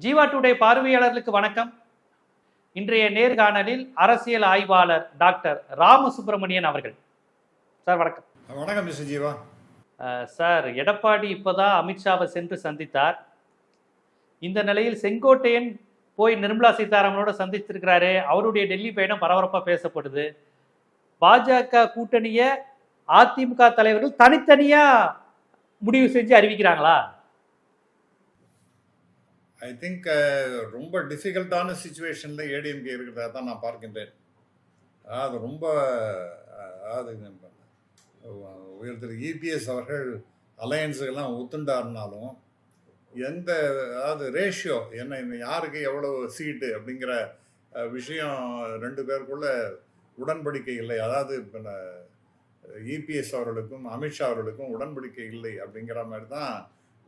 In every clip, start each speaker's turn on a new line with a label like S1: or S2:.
S1: Jeeva today பார்வையாளர்களுக்கு வணக்கம். இன்றைய நேர்காணலில் அரசியல் ஆய்வாளர் டாக்டர் ராமசுப்பிரமணியன் அவர்கள். சார் வணக்கம்.
S2: வணக்கம் மிஸ்டர் ஜீவா.
S1: சார் எடப்பாடி இப்போதான் அமித்ஷாவை சென்று சந்தித்தார். இந்த நிலையில் செங்கோட்டையன் போய் நிர்மலா சீதாராமனோட சந்தித்திருக்கிறாரு அவருடைய டெல்லி பயணம் பரபரப்பாக பேசப்படுது. பாஜக கூட்டணியை அதிமுக தலைவர்கள் தனித்தனியா முடிவு செஞ்சு அறிவிக்கிறாங்களா?
S2: ஐ திங்க் uh, ரொம்ப டிஃபிகல்ட்டான சுச்சுவேஷனில் ஏடிஎம்கே இருக்கிறதா தான் நான் பார்க்கின்றேன். அது ரொம்ப அது உயர் இபிஎஸ் அவர்கள் அலையன்ஸுக்கெல்லாம் ஒத்துண்டாருனாலும் எந்த அதாவது ரேஷியோ என்ன யாருக்கு எவ்வளோ சீட்டு அப்படிங்கிற விஷயம் ரெண்டு பேருக்குள்ள உடன்படிக்கை இல்லை. அதாவது இப்போ இபிஎஸ் அவர்களுக்கும் அமித்ஷா அவர்களுக்கும் உடன்படிக்கை இல்லை அப்படிங்கிற மாதிரி தான்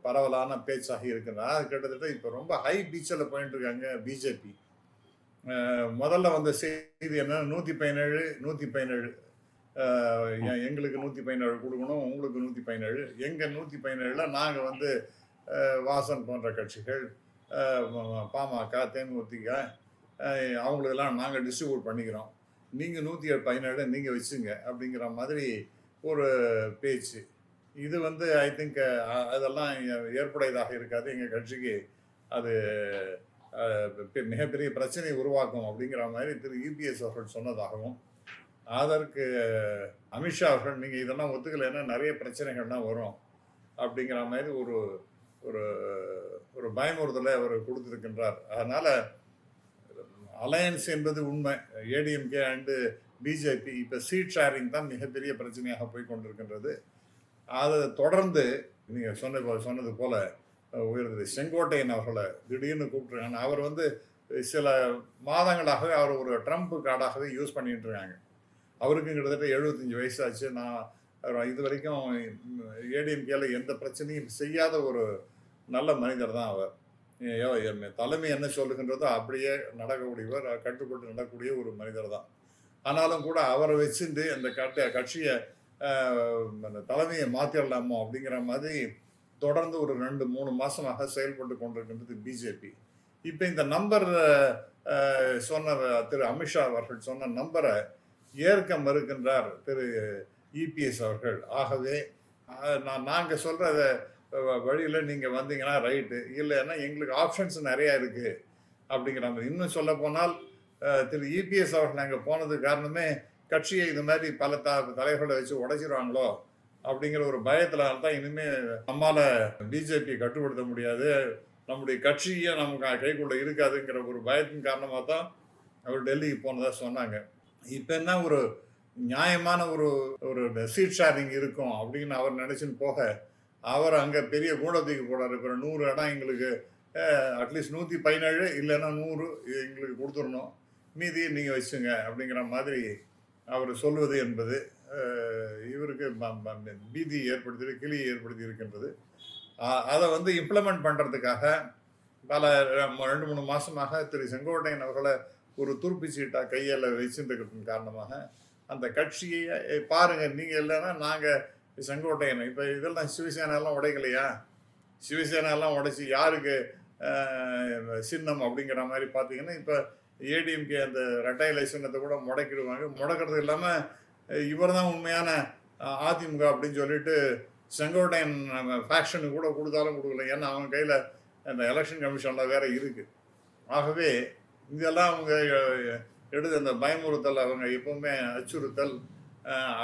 S2: பரவலான பேச்சாக இருக்கிறது அது கிட்டத்தட்ட இப்போ ரொம்ப ஹை பீச்சில் போயிட்டு இருக்காங்க பிஜேபி முதல்ல வந்த செய்தி என்ன நூற்றி பதினேழு நூற்றி பதினேழு எங்களுக்கு நூற்றி பதினேழு கொடுக்கணும் உங்களுக்கு நூற்றி பதினேழு எங்கள் நூற்றி பதினேழில் நாங்கள் வந்து வாசன் போன்ற கட்சிகள் பாமக தேமுதிக அவங்களுக்கெல்லாம் நாங்கள் டிஸ்ட்ரிபியூட் பண்ணிக்கிறோம். நீங்கள் நூற்றி பதினேழு நீங்கள் வச்சுங்க அப்படிங்கிற மாதிரி ஒரு பேச்சு. இது வந்து ஐ திங்க் அதெல்லாம் ஏற்புடையதாக இருக்காது. எங்கள் கட்சிக்கு அது மிகப்பெரிய பிரச்சனை உருவாக்கும் அப்படிங்கிற மாதிரி திரு. யூபிஎஸ் அவர்கள் சொன்னதாகவும் அதற்கு அமித்ஷா அவர்கள் நீங்கள் இதெல்லாம் ஒத்துக்கலைன்னா நிறைய பிரச்சனைகள்லாம் வரும். அப்படிங்கிற மாதிரி ஒரு ஒரு ஒரு பயமுறுத்தலை அவர் கொடுத்துருக்கின்றார். அதனால் அலையன்ஸ் என்பது உண்மை. ஏடிஎம்கே அண்டு பிஜேபி இப்போ சீட் ஷேரிங் தான் மிகப்பெரிய பிரச்சனையாக போய் கொண்டிருக்கின்றது. அதை தொடர்ந்து நீங்கள் சொன்ன சொன்னது போல உயர்ந்தது செங்கோட்டையன் அவர்களை திடீர்னு கூப்பிட்டுருக்காங்க. அவர் வந்து சில மாதங்களாகவே அவர் ஒரு ட்ரம்ப் கார்டாகவே யூஸ் பண்ணிட்டு இருக்காங்க. அவருக்கு கிட்டத்தட்ட எழுபத்தஞ்சு வயசாச்சு. நான் இது வரைக்கும் ஏடிஎம்கேல எந்த பிரச்சனையும் செய்யாத ஒரு நல்ல மனிதர் தான் அவர். ஏ- ஏ- தலைமை என்ன சொல்லுகின்றதோ அப்படியே நடக்கக்கூடியவர் கட்டுப்பட்டு நடக்கக்கூடிய ஒரு மனிதர் தான். ஆனாலும் கூட அவரை வச்சுட்டு அந்த கட்ட கட்சியை அந்த தலைமையை மாற்றிடலாமோ அப்படிங்கிற மாதிரி தொடர்ந்து ஒரு ரெண்டு மூணு மாசமாக செயல்பட்டு கொண்டிருக்கின்றது பிஜேபி இப்போ இந்த நம்பர் சொன்ன திரு அமித்ஷா அவர்கள் சொன்ன நம்பரை ஏற்க மறுக்கின்றார் திரு இபிஎஸ் அவர்கள். ஆகவே நான் நாங்கள் சொல்கிற வழியில் நீங்கள் வந்தீங்கன்னா ரைட்டு இல்லைன்னா எங்களுக்கு ஆப்ஷன்ஸ் நிறையா இருக்குது அப்படிங்கிற மாதிரி. இன்னும் சொல்ல போனால் திரு இபிஎஸ் அவர்கள் நாங்கள் போனது காரணமே கட்சியை இது மாதிரி பல த தலைவர்களை வச்சு உடைச்சிருவாங்களோ அப்படிங்கிற ஒரு பயத்தில் தான் இனிமேல் நம்மால் பிஜேபி கட்டுப்படுத்த முடியாது. நம்முடைய கட்சியே நமக்கு கைக்குள்ள இருக்காதுங்கிற ஒரு பயத்தின் காரணமாக தான் அவர் டெல்லிக்கு போனதா சொன்னாங்க. இப்போ என்ன ஒரு நியாயமான ஒரு ஒரு சீட் ஷேரிங் இருக்கும் அப்படின்னு அவர் நினச்சின்னு போக அவர் அங்கே பெரிய கூடத்துக்கு போடாரு இப்போ நூறு இடம் எங்களுக்கு அட்லீஸ்ட் நூற்றி பதினேழு இல்லைன்னா நூறு எங்களுக்கு கொடுத்துடணும். மீதியை நீங்கள் வச்சுங்க அப்படிங்கிற மாதிரி அவர் சொல்வது என்பது இவருக்கு பீதி ஏற்படுத்தி கிளியை ஏற்படுத்தி இருக்கின்றது. அதை வந்து இம்ப்ளிமெண்ட் பண்ணுறதுக்காக பல ரெண்டு மூணு மாதமாக திரு செங்கோட்டையன் அவர்களை ஒரு துருப்பி சீட்டாக கையில் வச்சுருக்கிறதன் காரணமாக அந்த கட்சியை பாருங்கள் நீங்கள் இல்லைன்னா நாங்கள் செங்கோட்டையன் இப்போ இதெல்லாம் சிவசேனாலாம் உடைக்கலையா? சிவசேனாலாம் உடைச்சி யாருக்கு சின்னம் அப்படிங்கிற மாதிரி பார்த்தீங்கன்னா இப்போ ஏடிஎம்கே அந்த ரெட்டை சின்னத்தை கூட முடக்கிடுவாங்க. முடக்கிறது இல்லாமல் இவர் தான் உண்மையான அதிமுக அப்படின்னு சொல்லிட்டு செங்கோட்டையன் ஃபேக்ஷனுக்கு கூட கொடுத்தாலும் கொடுக்கல. ஏன்னா அவங்க கையில் அந்த எலெக்ஷன் கமிஷனில் வேற இருக்குது ஆகவே இதெல்லாம் அவங்க எடுத்து அந்த பயமுறுத்தல் அவங்க எப்பவுமே அச்சுறுத்தல்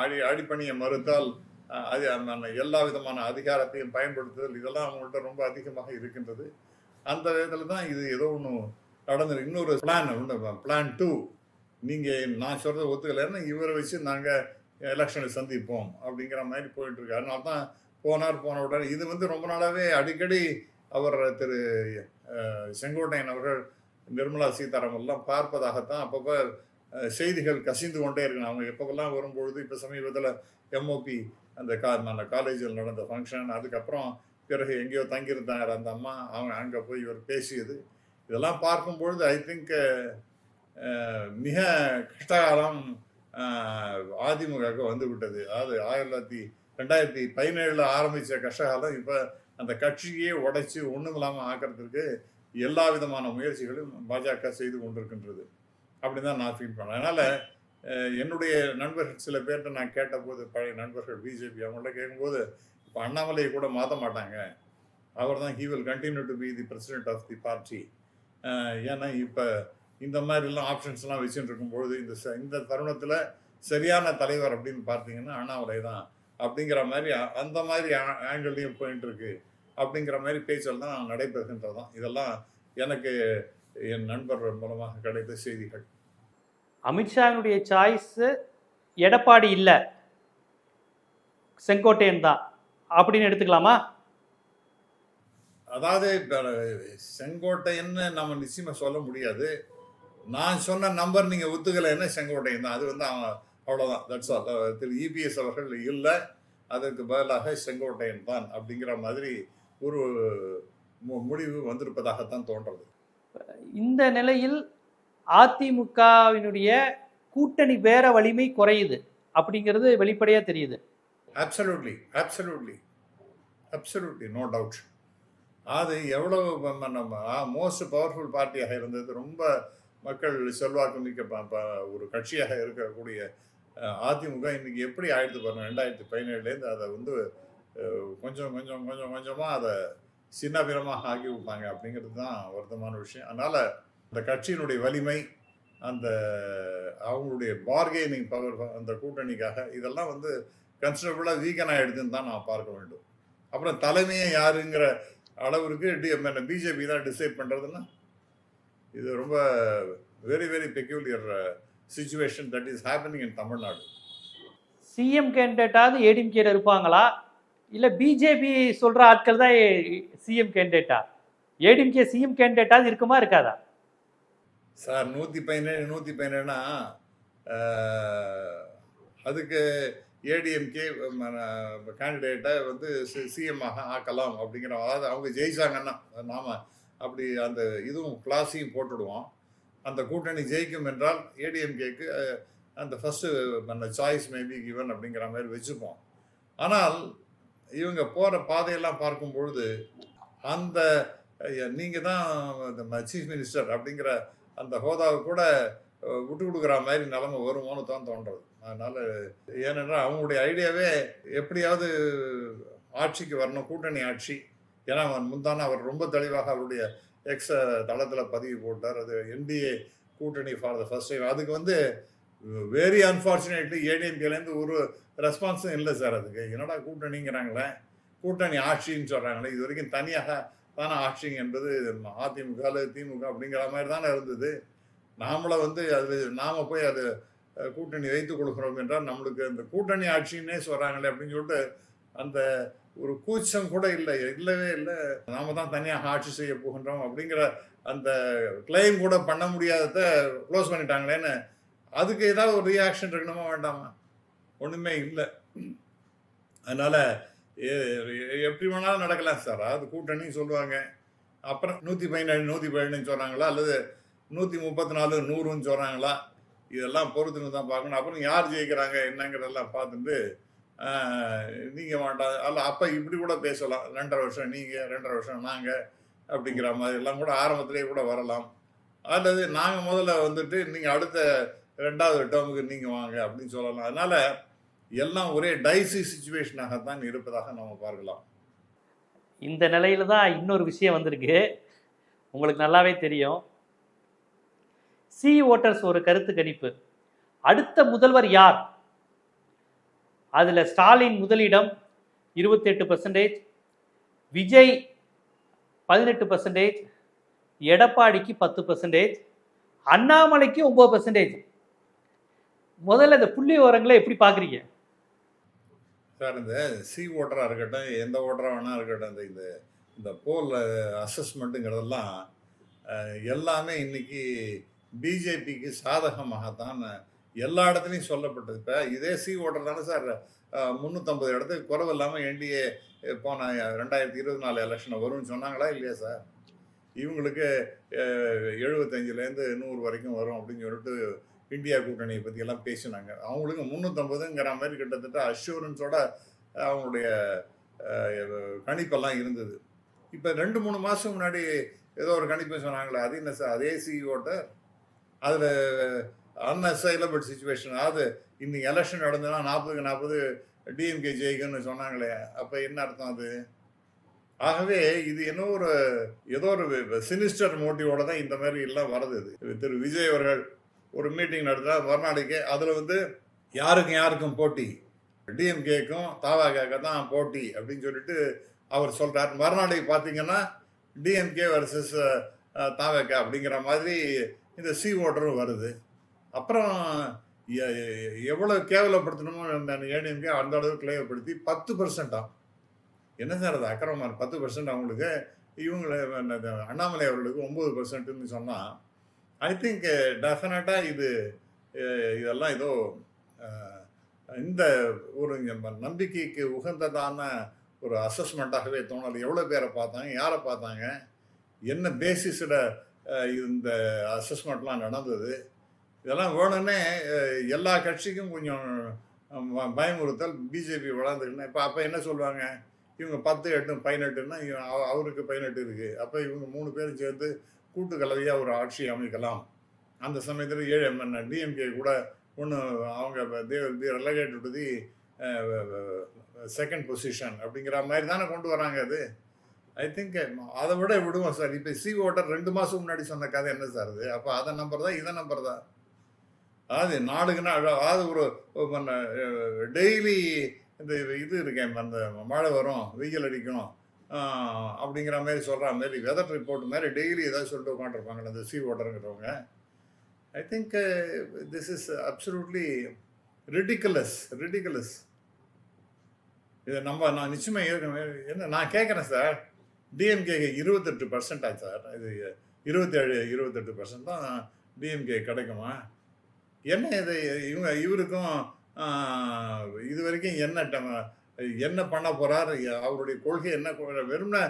S2: அடி அடிப்பணியை மறுத்தால் அது அந்த எல்லா விதமான அதிகாரத்தையும் பயன்படுத்துதல் இதெல்லாம் அவங்கள்ட்ட ரொம்ப அதிகமாக இருக்கின்றது. அந்த விதத்தில் தான் இது ஏதோ ஒன்று நடந்து இன்னொரு பிளான் பிளான் டூ நீங்கள் நான் சொல்கிறத ஒத்துக்கலைன்னா இவரை வச்சு நாங்கள் எலெக்ஷனை சந்திப்போம் அப்படிங்கிற மாதிரி போயிட்டுருக்கு. அதனால தான் போனார் போன உடனே. இது வந்து ரொம்ப நாளாகவே அடிக்கடி அவர் திரு செங்கோட்டையன் அவர்கள் நிர்மலா சீதாராமன்லாம் பார்ப்பதாகத்தான் அப்பப்போ செய்திகள் கசிந்து கொண்டே இருக்கணும் அவங்க எப்பப்பெல்லாம் வரும்பொழுது இப்போ சமீபத்தில் எம்ஓபி அந்த கா அந்த காலேஜில் நடந்த ஃபங்க்ஷன் அதுக்கப்புறம் பிறகு எங்கேயோ தங்கியிருந்தாங்க அந்த அம்மா. அவங்க அங்கே போய் இவர் பேசியது. இதெல்லாம் பார்க்கும்பொழுது ஐ திங்க் uh, uh, மிக கஷ்டகாலம் uh, அதிமுக அதிமுகவுக்கு வந்து விட்டது அதாவது ஆயிரத்தி தொள்ளாயிரத்தி ரெண்டாயிரத்தி பதினேழில் ஆரம்பித்த கஷ்டகாலம் இப்போ அந்த கட்சியே உடைச்சி ஒன்றும் இல்லாமல் ஆக்கிறதுக்கு எல்லா விதமான முயற்சிகளும் பாஜக செய்து கொண்டிருக்கின்றது. அப்படின்னு தான் நான் ஃபீல் பண்ணேன் அதனால் என்னுடைய நண்பர்கள் சில பேர்கிட்ட நான் கேட்டபோது பழைய நண்பர்கள் பிஜேபி அவங்கள்ட்ட கேட்கும்போது இப்போ அண்ணாமலையை கூட மாற்ற மாட்டாங்க. அவர் தான் he will continue to be the president of the party ஏன்னா இப்போ இந்த மாதிரிலாம் ஆப்ஷன்ஸ்லாம் வச்சுட்டு இருக்கும்பொழுது இந்த ச- இந்த தருணத்தில் சரியான தலைவர் அப்படின்னு பார்த்தீங்கன்னா அண்ணாமலை தான். அப்படிங்கிற மாதிரி அந்த மாதிரி ஆங்கிள்லையும் போயிட்டு இருக்கு. அப்படிங்கிற மாதிரி பேச்சல் தான் நடைபெறுகின்றது நடைபெறுகின்றதான் இதெல்லாம் எனக்கு என் நண்பர் மூலமாக கிடைத்த செய்திகள்.
S1: அமித்ஷாவினுடைய சாய்ஸு எடப்பாடி இல்லை. செங்கோட்டையன் தான். அப்படின்னு எடுத்துக்கலாமா?
S2: அதாவது இப்ப செங்கோட்டையன்னு நம்ம நிச்சயமா சொல்ல முடியாது. நான் சொன்ன நம்பர் நீங்க ஒத்துக்கலைன்னா செங்கோட்டையன் தான் அது வந்து அவன் அவ்வளோதான் தட்ஸ் ஆல் திரு. இபிஎஸ் அவர்கள் இல்லை. அதற்கு பதிலாக செங்கோட்டையன் தான் அப்படிங்கிற மாதிரி ஒரு முடிவு வந்திருப்பதாகத்தான் தோன்றது.
S1: இந்த நிலையில் அதிமுகவினுடைய கூட்டணி வேற வலிமை குறையுது அப்படிங்கிறது வெளிப்படையா தெரியுது.
S2: Absolutely absolutely absolutely no doubt அது எவ்வளவு நம்ம மோஸ்ட் பவர்ஃபுல் பார்ட்டியாக இருந்தது. ரொம்ப மக்கள் செல்வாக்கு மிக்க ப- ப- ஒரு கட்சியாக இருக்கக்கூடிய அதிமுக இன்னைக்கு எப்படி ஆயிடுத்து பாருங்க ரெண்டாயிரத்தி பதினேழுலேருந்து அதை வந்து கொஞ்சம் கொஞ்சம் கொஞ்சம் கொஞ்சமாக அதை சின்னபிரமாக ஆக்கி விட்டாங்க அப்படிங்கிறது தான் வருத்தமான விஷயம். அதனால் அந்த கட்சியினுடைய வலிமை அந்த அவங்களுடைய பார்கெனிங் பவர் அந்த கூட்டணிக்காக இதெல்லாம் வந்து கன்சிடபிளாக வீக்கன் ஆகிடுதுன்னு தான் நான் பார்க்க வேண்டும். அப்புறம் தலைமையை யாருங்கிற அளவிற்கு டி பிஜேபி தான் டிசைட் பண்ணுறதுன்னா இது ரொம்ப very very peculiar situation that is happening in Tamil Nadu
S1: CM கேண்டிடேட்டாவது ஏடிஎம்கேல இருப்பாங்களா? இல்ல பிஜேபி சொல்ற ஆட்கள் தான் சிஎம் கேண்டிடேட்டா ஏடிஎம்கே சிஎம் கேண்டிடேட்டாவது இருக்குமா இருக்காதா?
S2: சார் நூற்றி பதினேழு நூற்றி பதினேழுனா அதுக்கு ஏடிஎம்கே கேண்டிடேட்டை வந்து சிஎம் ஆக ஆக்கலாம் அப்படிங்கிற அதாவது அவங்க ஜெயிச்சாங்கன்னா நாம் அப்படி அந்த இதுவும் கிளாஸையும் போட்டுடுவோம். அந்த கூட்டணி ஜெயிக்கும் என்றால் ஏடிஎம்கேக்கு அந்த ஃபஸ்ட்டு அந்த சாய்ஸ் மேபி கிவன் அப்படிங்கிற மாதிரி வச்சுப்போம். ஆனால் இவங்க போகிற பாதையெல்லாம் பார்க்கும் பொழுது அந்த நீங்கள் தான் சீஃப் மினிஸ்டர் அப்படிங்கிற அந்த ஹோதாவை கூட விட்டு கொடுக்குற மாதிரி நிலமை வருமோன்னு தான் தோன்றது. அதனால ஏனென்றால் அவங்களுடைய ஐடியாவே எப்படியாவது ஆட்சிக்கு வரணும் கூட்டணி ஆட்சி. ஏன்னா அவன் முந்தான அவர் ரொம்ப தெளிவாக அவருடைய எக்ஸ தளத்தில் பதிவு போட்டார். அது என்டிஏ கூட்டணி ஃபார் த ஃபர்ஸ்ட் டைம் அதுக்கு வந்து வெரி அன்ஃபார்ச்சுனேட்லி ஏடிஎம்கேலேருந்து ஒரு ரெஸ்பான்ஸும் இல்லை சார் அதுக்கு. என்னடா கூட்டணிங்கிறாங்களே? கூட்டணி ஆட்சின்னு சொல்கிறாங்களே இது வரைக்கும் தனியாக தானே ஆட்சிங்க என்பது அதிமுக திமுக அப்படிங்கிற மாதிரி தானே இருந்தது. நாமளை வந்து அது நாம போய் அது கூட்டணி வைத்து கொடுக்குறோம் என்றால் நம்மளுக்கு அந்த கூட்டணி ஆட்சின்னே சொல்கிறாங்களே அப்படின்னு சொல்லிட்டு அந்த ஒரு கூச்சம் கூட இல்லை இல்லவே இல்லை. நாம தான் தனியாக ஆட்சி செய்ய போகின்றோம் அப்படிங்கிற அந்த கிளைம் கூட பண்ண முடியாதத க்ளோஸ் பண்ணிட்டாங்களேன்னு அதுக்கு ஏதாவது ஒரு ரியாக்ஷன் இருக்கணுமா வேண்டாமா? ஒன்றுமே இல்லை. அதனால் எப்படி வேணாலும் நடக்கலாம் சார். அது கூட்டணி சொல்லுவாங்க. அப்புறம் நூற்றி பதினேழு நூற்றி பதினேழு சொல்கிறாங்களா அல்லது நூற்றி முப்பத்தி நாலு நூறுன்னு சொல்கிறாங்களா இதெல்லாம் பொறுத்துன்னு தான் பார்க்கணும். அப்புறம் யார் ஜெயிக்கிறாங்க என்னங்கிறதெல்லாம் பார்த்துட்டு நீங்கள் வேண்டாம் அல்ல அப்போ இப்படி கூட பேசலாம். ரெண்டரை வருஷம் நீங்கள் ரெண்டரை வருஷம் நாங்கள் அப்படிங்கிற மாதிரி எல்லாம் கூட ஆரம்பத்திலே கூட வரலாம். அல்லது நாங்கள் முதல்ல வந்துட்டு நீங்கள் அடுத்த ரெண்டாவது டேர்முக்கு நீங்கள் வாங்க அப்படின்னு சொல்லலாம். அதனால எல்லாம் ஒரே டைசி சுச்சுவேஷனாகத்தான் இருப்பதாக நம்ம பார்க்கலாம்.
S1: இந்த நிலையில தான் இன்னொரு விஷயம் வந்திருக்கு. உங்களுக்கு நல்லாவே தெரியும். சி ஓட்டர்ஸ் ஒரு கருத்து கணிப்பு. அடுத்த முதல்வர் யார்? அதில் ஸ்டாலின் முதலிடம் இருபத்தெட்டு பர்சன்டேஜ் விஜய் பதினெட்டு பர்சன்டேஜ் எடப்பாடிக்கு பத்து பர்சன்டேஜ் அண்ணாமலைக்கு ஒன்பது பர்சன்டேஜ் முதல்ல இந்த புள்ளி விவரங்களை எப்படி பார்க்குறீங்க?
S2: சார் இந்த சி ஓட்டராக இருக்கட்டும் எந்த ஓட்டராக வேணா இருக்கட்டும் இந்த இந்த இந்த போல் அசஸ்மெண்ட்டுங்கிறதெல்லாம் எல்லாமே இன்னைக்கு பிஜேபிக்கு சாதகமாகத்தான் எல்லா இடத்துலையும் சொல்லப்பட்டது. இப்போ இதே சி ஓட்டர் தானே சார் முந்நூற்றம்பது இடத்துக்கு குறவு இல்லாமல் என்டிஏ போன ரெண்டாயிரத்தி இருபத்தி நாலு எலெக்ஷன் வரும்னு சொன்னாங்களா இல்லையா சார் இவங்களுக்கு எழுபத்தஞ்சிலேருந்து நூறு வரைக்கும் வரும் அப்படின்னு சொல்லிட்டு இந்தியா கூட்டணியை பற்றியெல்லாம் பேசினாங்க. அவங்களுக்கு முந்நூற்றம்பதுங்கிற மாதிரி கிட்டத்தட்ட அஷூரன்ஸோட அவங்களுடைய கணிப்பெல்லாம் இருந்தது. இப்போ ரெண்டு மூணு மாதம் முன்னாடி ஏதோ ஒரு கணிப்பு சொன்னாங்களே அது என்ன சார் அதே சிஇஓட்ட அதில் அன்அசைலபிள் சுச்சுவேஷன் அதாவது இன்னைக்கு எலெக்ஷன் நடந்ததுன்னா நாற்பதுக்கு நாற்பது டிஎம்கே ஜெயிக்கும்னு சொன்னாங்களே. அப்போ என்ன அர்த்தம் அது? ஆகவே இது என்ன ஒரு ஏதோ ஒரு சினிஸ்டர் மோட்டிவோட தான் இந்த மாதிரி எல்லாம் வருது இது. திரு. விஜய் அவர்கள் ஒரு மீட்டிங் நடத்துகிறா மறுநாளைக்கு அதில் வந்து யாருக்கும் யாருக்கும் போட்டி. டிஎம்கேக்கும் தாவாகாக்க தான் போட்டி அப்படின்னு சொல்லிட்டு அவர் சொல்கிறார் மறுநாளைக்கு பார்த்தீங்கன்னா டிஎம்கே வர்சஸ் தாவாக்கா அப்படிங்கிற மாதிரி இந்த சி ஓட்டரும் வருது. அப்புறம் எவ்வளோ கேவலப்படுத்தணுமோ அந்த ஏடிஎம்கே அந்த அளவுக்கு கேவலப்படுத்தி பத்து பர்சன்டா என்ன சார் அது அக்கிரமம்? பத்து பர்சன்ட் அவங்களுக்கு இவங்களை அண்ணாமலை அவர்களுக்கு ஒம்பது பர்சன்ட்டுன்னு சொன்னால் ஐ திங்க் டெஃபினட்டாக இது இதெல்லாம் ஏதோ இந்த ஒரு நம்பிக்கைக்கு உகந்ததான ஒரு அசஸ்மெண்ட்டாகவே தோணலை எவ்வளோ பேரை பார்த்தாங்க யாரை பார்த்தாங்க என்ன பேசிஸில் இந்த அசஸ்மெண்ட்லாம் நடந்தது. இதெல்லாம் வேணும்னே எல்லா கட்சிக்கும் கொஞ்சம் பயமுறுத்தல் பிஜேபி வளர்ந்துருக்குன்னா இப்போ அப்போ என்ன சொல்லுவாங்க? இவங்க பத்து எட்டு பதினெட்டுன்னா இவன் அவ- அவருக்கு பதினெட்டு இருக்குது அப்போ இவங்க மூணு பேரும் சேர்ந்து கூட்டு கலவையாக ஒரு ஆட்சி அமைக்கலாம். அந்த சமயத்தில் ஏழு டிஎம்கே கூட ஒன்று அவங்க they were relegated to the second position அப்படிங்கிற மாதிரி தானே கொண்டு வராங்க அது. ஐ திங்க் அதை விட விடுவோம் சார். இப்போ சி ஓட்டர் ரெண்டு மாதம் முன்னாடி சொன்ன கதை என்ன சார் அது? அப்போ அதை நம்பர் தான் இதை நம்பர் தான் அது நாளுக்கு நாள் அதாவது ஒரு டெய்லி இந்த இது இருக்கேன் அந்த மழை வரும் வெயில் அடிக்கும் அப்படிங்கிற மாதிரி சொல்கிற மாதிரி வெதர் ரிப்போர்ட் மாதிரி டெய்லி ஏதாவது சொல்லிட்டு உட்காந்துருப்பாங்க இந்த C ஓட்டருங்கிறவங்க I think this is absolutely ridiculous ridiculous இதை நம்ம நான் நிச்சயமாக ஏற்கனவே என்ன நான் கேட்குறேன் சார். டிஎம்கே இருபத்தெட்டு பர்சன்டா சார். இது இருபத்தேழு இருபத்தெட்டு பர்சன்ட் தான் டிஎம்கே கிடைக்குமா? என்ன இது? இவங்க இவருக்கும் இது வரைக்கும் என்ன என்ன பண்ண போகிறார் அவருடைய கொள்கை என்ன கொள்கை? வெறும்னா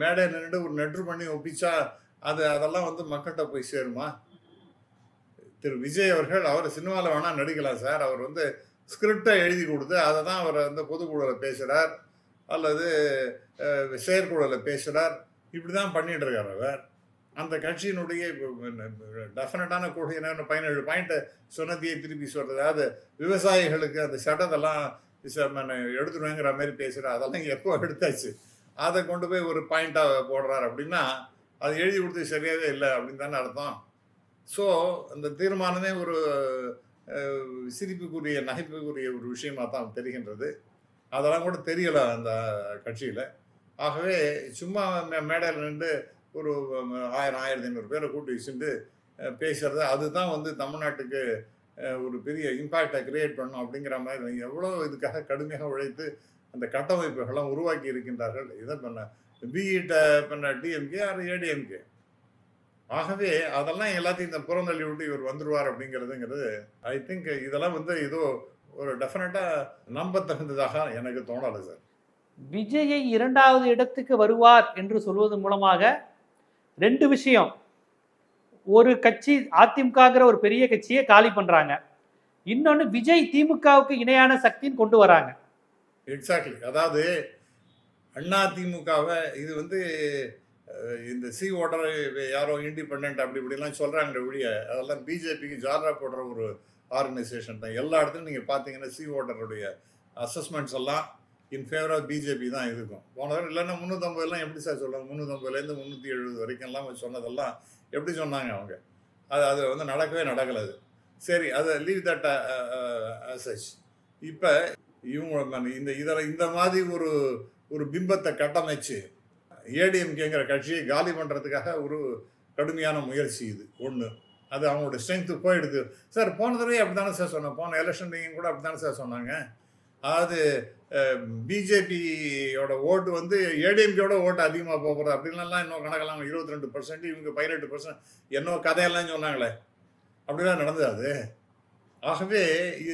S2: மேடை நின்று ஒரு நெட்ரு பண்ணி ஒப்பிச்சா அது அதெல்லாம் வந்து மக்கள்கிட்ட போய் சேருமா? திரு விஜய் அவர்கள் அவர் சினிமாவில் வேணால் நடிக்கலாம் சார். அவர் வந்து ஸ்கிரிப்டை எழுதி கொடுத்து அதை தான் அவர் வந்து பொதுக்குழுவில் பேசுகிறார் அல்லது செயற்குழலை செயற்குழுவில் பேசுகிறார் இப்படி தான் பண்ணிட்டு இருக்கார் அவர். அந்த கட்சியினுடைய டெஃபினட்டான கொள்கை என்ன பதினேழு பாயிண்ட்டை சொன்னதையே திருப்பி சொல்கிறது அதாவது விவசாயிகளுக்கு அந்த சட்டத்தெல்லாம் எடுத்துடுவேங்கிற எடுத்துருவேங்கிற மாதிரி பேசுகிறார் அதெல்லாம் எப்போ எடுத்தாச்சு? அதை கொண்டு போய் ஒரு பாயிண்ட்டாக போடுறார் அப்படின்னா அது எழுதி கொடுத்து சரியாகவே இல்லை அப்படின்னு தானே அர்த்தம். ஸோ அந்த தீர்மானமே ஒரு சிரிப்புக்குரிய நகைப்புக்குரிய ஒரு விஷயமாக தான் தெரிகின்றது. அதெல்லாம் கூட தெரியலை அந்த கட்சியில். ஆகவே சும்மா மேடையில் நின்று ஒரு ஆயிரம் ஆயிரத்தி ஐநூறு பேரை கூட்டி வச்சுட்டு அஹ், பேசுறது அதுதான் வந்து தமிழ்நாட்டுக்கு ஒரு பெரிய இம்பேக்டை கிரியேட் பண்ணும் அப்படிங்கிற மாதிரி எவ்வளோ இதுக்காக கடுமையாக உழைத்து அந்த கட்டமைப்புகள்லாம் உருவாக்கி இருக்கின்றார்கள் இதை பண்ண பிஇட்ட பண்ண டிஎம்கே ஆர் ஏடிஎம்கே ஆகவே அதெல்லாம் எல்லாத்தையும் இந்த புறந்தள்ளி விட்டு இவர் வந்துடுவார் அப்படிங்கிறதுங்கிறது ஐ திங்க் இதெல்லாம் வந்து ஏதோ ஒரு டெஃபினட்டாக நம்ப தகுந்ததாக எனக்கு தோணலை சார்
S1: விஜயை இரண்டாவது இடத்துக்கு வருவார் என்று சொல்வது மூலமாக ரெண்டு விஷயம். ஒரு கட்சி அதிமுகங்கிற ஒரு பெரிய கட்சியை காலி பண்றாங்க. இன்னொன்னு விஜய் திமுகவுக்கு இணையான சக்தின்னு கொண்டு வராங்க.
S2: எக்ஸாக்ட்லி அதாவது அண்ணா திமுகவை இது வந்து இந்த சி ஓட்டர் யாரோ இண்டிபெண்ட் அப்படி இப்படிலாம் சொல்கிறாங்க ஒழிய அதெல்லாம் பிஜேபிக்கு ஜாலரா போடுற ஒரு ஆர்கனைசேஷன் தான். எல்லா இடத்துலையும் நீங்கள் பார்த்தீங்கன்னா சி ஓட்டருடைய அசஸ்மெண்ட்ஸ் எல்லாம் இன் ஃபேவர் ஆஃப் பிஜேபி தான் இருக்கும். போன தடவை இல்லைன்னா முந்நூற்றம்பதுலாம் எப்படி சார் சொல்லுவாங்க முந்நூற்றம்பதுலேருந்து முந்நூற்றி எழுபது வரைக்கும்லாம் சொன்னதெல்லாம் எப்படி சொன்னாங்க அவங்க? அது அது வந்து நடக்கவே நடக்கல அது. சரி அதை லீவ் தட் சச் இப்போ இவங்க இந்த இதில் இந்த மாதிரி ஒரு ஒரு பிம்பத்தை கட்டமைச்சு ஏடிஎம்கேங்கிற கட்சியை காலி பண்ணுறதுக்காக ஒரு கடுமையான முயற்சி இது. ஒன்று அது அவங்களோட ஸ்ட்ரென்த்து போயிடுது சார் போன தடவை அப்படி தானே சார் சொன்னேன் போன எலெக்ஷன்லையும் கூட அப்படி தானே சார் சொன்னாங்க அதாவது பிஜேபியோட ஓட்டு வந்து ஏடிஎம்கேயோட ஓட்டு அதிகமாக போகிறது அப்படின்லாம் இன்னும் கணக்கெல்லாம் இருபத்தி ரெண்டு பர்சன்ட் இவங்க பதினெட்டு பர்சன்ட் என்னோ கதையெல்லாம் சொன்னாங்களே. அப்படிலாம் நடந்தது அது. ஆகவே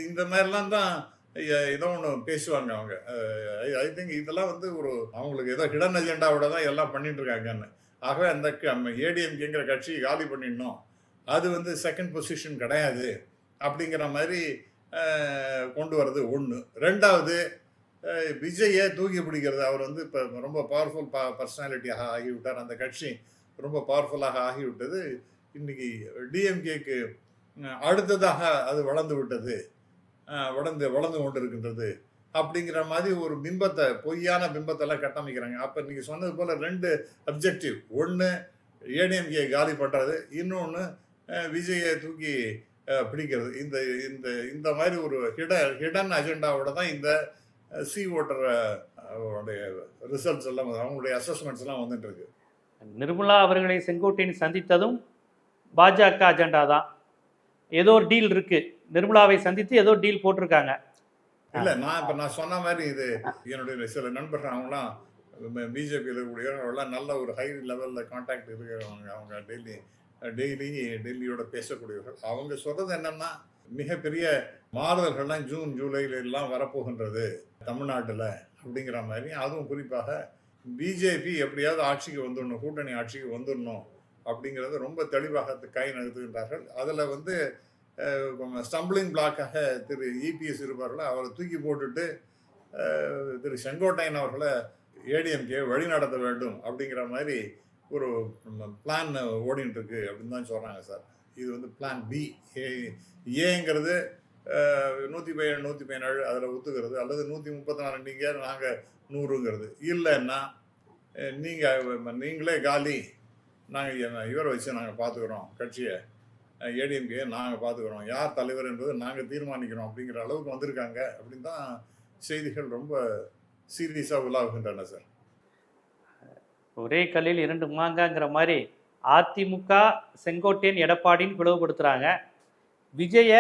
S2: இந்த மாதிரிலாம் தான் ஏதோ ஒன்று பேசுவாங்க அவங்க. ஐ திங்க் இதெல்லாம் வந்து ஒரு அவங்களுக்கு ஏதோ ஹிடன் அஜெண்டாவோட தான் எல்லாம் பண்ணிட்டு இருக்காங்கன்னு. ஆகவே அந்த ஏடிஎம்கேங்கிற கட்சி காலி பண்ணிடணும். அது வந்து செகண்ட் பொசிஷன் கிடையாது. அப்படிங்கிற மாதிரி கொண்டு வர்றது ஒன்று ரெண்டாவது விஜயை தூக்கி பிடிக்கிறது. அவர் வந்து இப்போ ரொம்ப பவர்ஃபுல் பா பர்சனாலிட்டியாக ஆகிவிட்டார். அந்த கட்சி ரொம்ப பவர்ஃபுல்லாக ஆகிவிட்டது. இன்னைக்கு டிஎம்கேக்கு அடுத்ததாக அது வளர்ந்து விட்டது. வளர்ந்து வளர்ந்து வளர்ந்து கொண்டிருக்கின்றது. அப்படிங்கிற மாதிரி ஒரு பிம்பத்தை பொய்யான பிம்பத்தெல்லாம் கட்டமைக்கிறாங்க. அப்போ நீங்கள் சொன்னது போல் ரெண்டு அப்ஜெக்டிவ் ஒன்று ஏடிஎம்கே காலி பண்ணுறது இன்னொன்று விஜயை தூக்கி பிடிக்கிறது. இந்த இந்த இந்த மாதிரி ஒரு ஹிட ஹிடன் அஜெண்டாவோட தான் இந்த சி ஓட்டர் ரிசல்ட்ஸ் எல்லாம் அவங்களுடைய அசஸ்மெண்ட்ஸ் எல்லாம் வந்துட்டு இருக்கு
S1: நிர்மலா அவர்களை செங்கோட்டையன் சந்தித்ததும் பாஜக அஜெண்டா தான். ஏதோ ஒரு டீல் இருக்கு. நிர்மலாவை சந்தித்து ஏதோ டீல் போட்டிருக்காங்க.
S2: இல்ல நான் இப்ப நான் சொன்ன மாதிரி இது என்னுடைய சில நண்பர்கள் அவங்களாம் பிஜேபியில் இருக்கக்கூடியவங்களாம் நல்ல ஒரு ஹை லெவல்ல கான்டாக்ட் இருக்கிறவங்க அவங்க டெல்லி டெய்லி டெல்லியோட பேசக்கூடியவர்கள். அவங்க சொல்றது என்னன்னா மிகப்பெரிய மாறுதல்கள்லாம் ஜூன் ஜூலையில எல்லாம் வரப்போகின்றது தமிழ்நாட்டில் அப்படிங்கிற மாதிரி. அதுவும் குறிப்பாக பிஜேபி எப்படியாவது ஆட்சிக்கு வந்துடணும் கூட்டணி ஆட்சிக்கு வந்துடணும் அப்படிங்கிறது ரொம்ப தெளிவாக கை நகர்த்துகின்றார்கள். அதில் வந்து ஸ்டம்பிளிங் பிளாக்காக திரு இபிஎஸ் இருப்பார்கள் அவரை தூக்கி போட்டுட்டு திரு செங்கோட்டையன் அவர்களை ஏடிஎம்கே வழிநடத்த வேண்டும் அப்படிங்கிற மாதிரி ஒரு பிளான் ஓடிட்டு இருக்கு அப்படின்னு தான் சொல்கிறாங்க சார். இது வந்து பிளான் பி ஏ ஏங்கிறது நூற்றி பதினேழு நூற்றி பதினேழு அதில் ஒத்துக்கிறது. அல்லது நூற்றி முப்பத்தி நாலு நீங்கள் நாங்கள் நூறுங்கிறது இல்லைன்னா நீங்கள் நீங்களே காலி. நாங்கள் இவரை வச்சு நாங்கள் பார்த்துக்குறோம் கட்சியை ஏடிஎம்கே நாங்கள் பார்த்துக்குறோம் யார் தலைவர் என்பது நாங்கள் தீர்மானிக்கிறோம் அப்படிங்கிற அளவுக்கு வந்திருக்காங்க அப்படின்னு தான் செய்திகள் ரொம்ப சீரியஸாக உலாவுகின்றன சார்.
S1: ஒரே கல்லில் இரண்டு மாங்காங்கிற மாதிரி அதிமுக செங்கோட்டையன் எடப்பாடின்னு பிளவுபடுத்துறாங்க. விஜய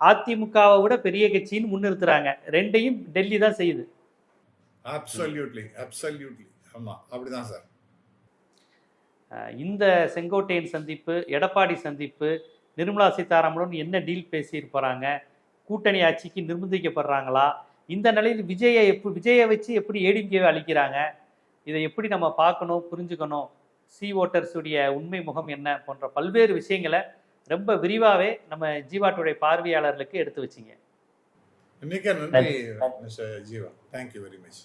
S1: அதிமுகவை விட பெரிய கட்சின்னு முன்னிறுத்துறாங்க. ரெண்டையும் டெல்லி தான் செய்யுது.
S2: அப்சல்யூட்லி அப்சல்யூட்லி ஆமாம் அப்படிதான் சார்.
S1: இந்த செங்கோட்டையன் சந்திப்பு எடப்பாடி சந்திப்பு நிர்மலா சீதாராமனுடன் என்ன டீல் பேசிட்டு போறாங்க? கூட்டணி ஆட்சிக்கு நிர்பந்திக்கப்படுறாங்களா? இந்த நிலையில் விஜயை எப்படி விஜயை வச்சு எப்படி ஏடிஎம்கேவை அளிக்கிறாங்க இதை எப்படி நம்ம பார்க்கணும் புரிஞ்சுக்கணும் சி ஓட்டர்ஸுடைய உண்மை முகம் என்ன போன்ற பல்வேறு விஷயங்களை ரொம்ப விரிவாகவே நம்ம ஜீவாட்டுடைய பார்வையாளர்களுக்கு எடுத்து வச்சிங்க.
S2: மிக்க நன்றி ஜீவா. Thank you very much